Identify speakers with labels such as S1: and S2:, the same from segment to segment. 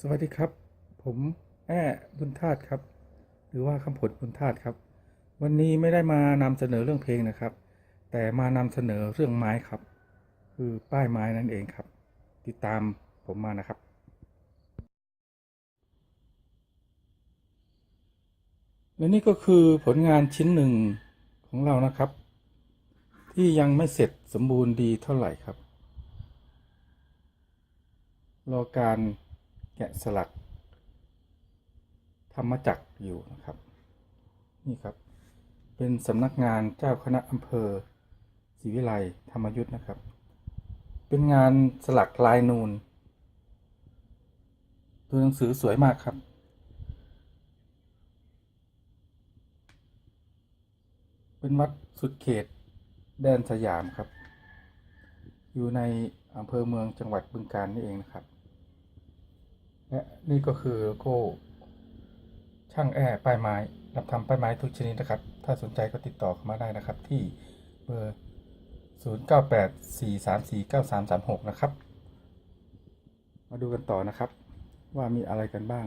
S1: สวัสดีครับ ผมแอ้บุญธาตุครับ หรือว่าคำผลบุญธาตุครับ วันนี้ไม่ได้มานำเสนอเรื่องเพลงนะครับ แต่มานำเสนอเรื่องไม้ครับ คือป้ายไม้นั่นเองครับ ติดตามผมมานะครับ และนี่ก็คือผลงานชิ้นหนึ่งของเรานะครับ ที่ยังไม่เสร็จสมบูรณ์ดีเท่าไหร่ครับ รอการ แกะสลักธรรมจักรอยู่นะครับ นี่ครับ เป็นสำนักงานเจ้าคณะอำเภอศรีวิไลธรรมยุทธ์นะครับ เป็นงานสลักลายนูนตัวหนังสือสวยมากครับ เป็นวัดสุดเขตแดนสยามครับ อยู่ในอำเภอเมืองจังหวัดบึงกาฬนี่เองนะครับ และนี่ก็คือโลโก้ช่างแอร์ป้ายไม้รับทำป้ายไม้ทุกชนิดนะครับ ถ้าสนใจก็ติดต่อเข้ามาได้นะครับที่เบอร์ 0984349336 นะครับ มาดูกันต่อนะครับ ว่ามีอะไรกันบ้าง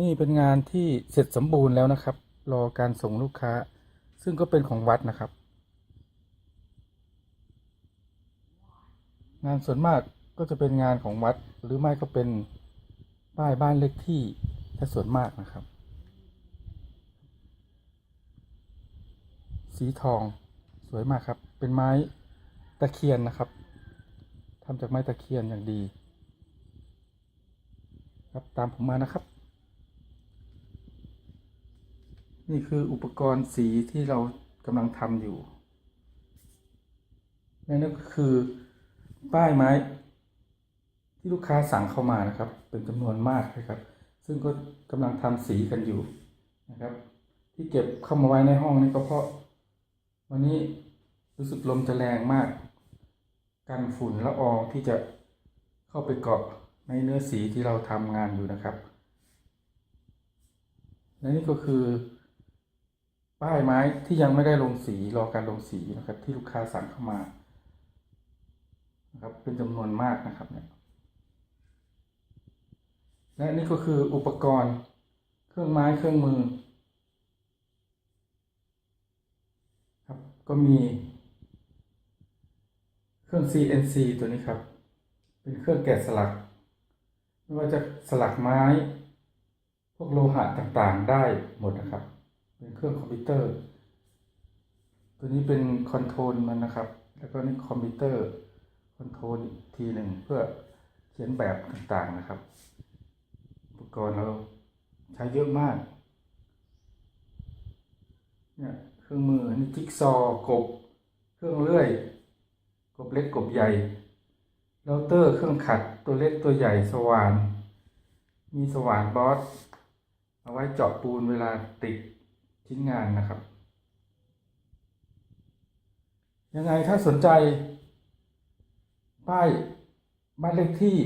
S1: นี่เป็นงานที่เสร็จสมบูรณ์แล้วนะครับ รอการส่งลูกค้า ซึ่งก็เป็นของวัดนะครับ งานส่วนมากก็จะเป็นงานของวัด หรือไม่ก็เป็นป้ายบ้านเลขที่ถ้าส่วนมากนะครับ สีทองสวยมากครับ เป็นไม้ตะเคียนนะครับทำจากไม้ตะเคียนอย่างดี ครับตามผมมานะครับ นี่คืออุปกรณ์สีที่เรากำลังทำอยู่นั่นก็คือ ป้ายไม้ที่ลูกค้าสั่งเข้ามานะครับ เป็นจำนวนมากนะครับ ซึ่งก็กำลังทำสีกันอยู่นะครับ ที่เก็บเข้ามาไว้ในห้องนี่ก็เพราะ วันนี้รู้สึกลมจะแรงมาก กันฝุ่นละอองที่จะเข้าไปเกาะในเนื้อสีที่เราทำงานอยู่นะครับ และนี่ก็คือป้ายไม้ที่ยังไม่ได้ลงสีรอการลงสีนะครับ ที่ลูกค้าสั่งเข้ามา นะครับเป็นจำนวนมากนะครับเนี่ยและนี่ก็คืออุปกรณ์เครื่องไม้เครื่องมือครับก็มีเครื่อง CNC ตัวนี้ครับ เป็นเครื่องแกะสลัก ไม่ว่าจะสลักไม้ พวกโลหะต่างๆได้หมดนะครับ เป็นเครื่องคอมพิวเตอร์ ตัวนี้เป็นคอนโทรลมันนะครับ แล้วก็นี่คอมพิวเตอร์ คอนโทรลอีกทีหนึ่งเพื่อเขียนแบบต่างๆนะครับ อุปกรณ์เราใช้เยอะมากเนี่ยเครื่องมือนี่จิ๊กซอว์กบ เครื่องเลื่อย กบเล็กกบใหญ่เราเตอร์เครื่องขัดตัวเล็กตัวใหญ่สว่าน มีสว่านบอสเอาไว้เจาะปูนเวลาติดชิ้นงานนะครับ ยังไงถ้าสนใจ ป้ายบ้านเลขที่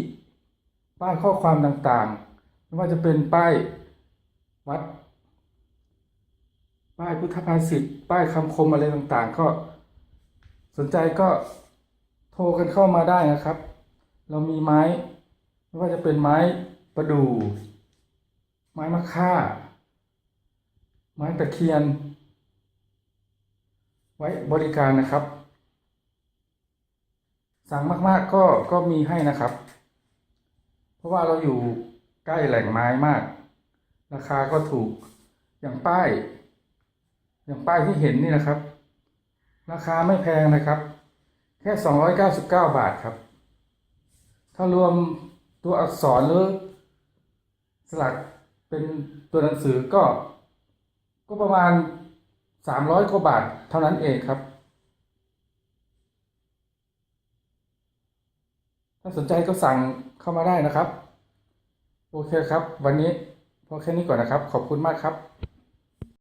S1: ป้ายข้อความต่างๆ ไม่ว่าจะเป็นป้ายวัด ป้ายพุทธภาษิตป้ายคำคมอะไรต่างๆ ก็สนใจก็โทรกันเข้ามาได้นะครับ เรามีไม้ ไม่ว่าจะเป็นไม้ประดู่ไม้มะค่า ไม้ตะเคียน ไว้บริการนะครับ สั่งมากๆก็ก็มีให้นะครับ เพราะว่าเราอยู่ใกล้แหล่งไม้มาก ราคาก็ถูกอย่างป้าย อย่างป้ายที่เห็นนี่นะครับ ราคาไม่แพงนะครับ แค่สองร้อยเก้าสิบเก้าบาทครับ ถ้ารวมตัวอักษรหรือสลักเป็นตัวหนังสือก็ก็ประมาณสามร้อยกว่าบาทเท่านั้นเองครับ ถ้าสนใจก็สั่งเข้ามาได้นะครับ โอเคครับ วันนี้พอแค่นี้ก่อนนะครับ ขอบคุณมากครับ